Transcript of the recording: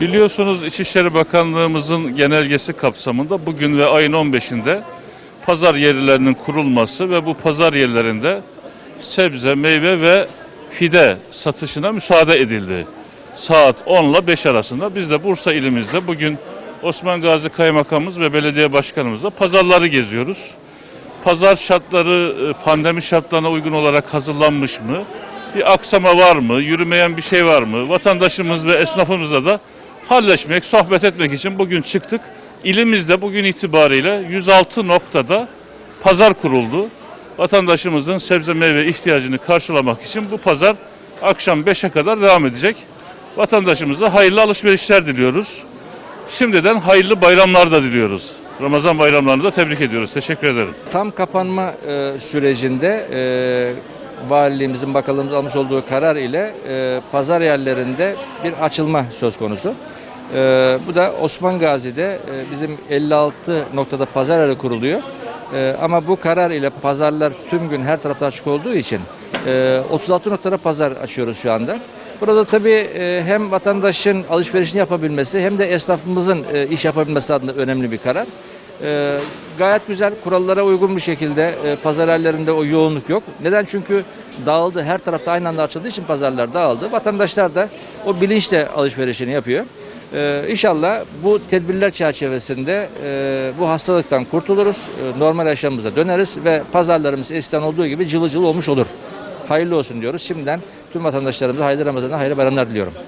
Biliyorsunuz İçişleri Bakanlığımızın genelgesi kapsamında bugün ve ayın 15'inde pazar yerlerinin kurulması ve bu pazar yerlerinde sebze, meyve ve fide satışına müsaade edildi. Saat 10 ile 5 arasında biz de Bursa ilimizde bugün Osman Gazi Kaymakamımız ve belediye başkanımızla pazarları geziyoruz. Pazar şartları e, pandemi şartlarına uygun olarak hazırlanmış mı? Bir aksama var mı? Yürümeyen bir şey var mı? Vatandaşımız ve esnafımızla da halleşmek, sohbet etmek için bugün çıktık. İlimizde bugün itibariyle 106 noktada pazar kuruldu. Vatandaşımızın sebze meyve ihtiyacını karşılamak için bu pazar akşam 5'e kadar devam edecek. Vatandaşımıza hayırlı alışverişler diliyoruz. Şimdiden hayırlı bayramlar da diliyoruz. Ramazan bayramlarını da tebrik ediyoruz. Teşekkür ederim. Tam kapanma e, sürecinde e, valiliğimizin bakanlığımız almış olduğu karar ile e, pazar yerlerinde bir açılma söz konusu. E, bu da Osman Gazi'de e, bizim 56 noktada pazar yeri kuruluyor. E, ama bu karar ile pazarlar tüm gün her tarafta açık olduğu için e, 36 noktada pazar açıyoruz şu anda. Burada tabii e, hem vatandaşın alışverişini yapabilmesi hem de esnafımızın e, iş yapabilmesi adına önemli bir karar. E, gayet güzel kurallara uygun bir şekilde pazar yerlerinde o yoğunluk yok. Neden? Çünkü dağıldı. Her tarafta aynı anda açıldığı için pazarlar dağıldı. Vatandaşlar da o bilinçle alışverişini yapıyor. E, inşallah bu tedbirler çerçevesinde e, bu hastalıktan kurtuluruz. E, normal yaşamımıza döneriz ve pazarlarımız eskiden olduğu gibi cıvıl cıvıl olmuş olur. Hayırlı olsun diyoruz. Şimdiden tüm vatandaşlarımıza hayırlı Ramazan'a hayırlı bayramlar diliyorum.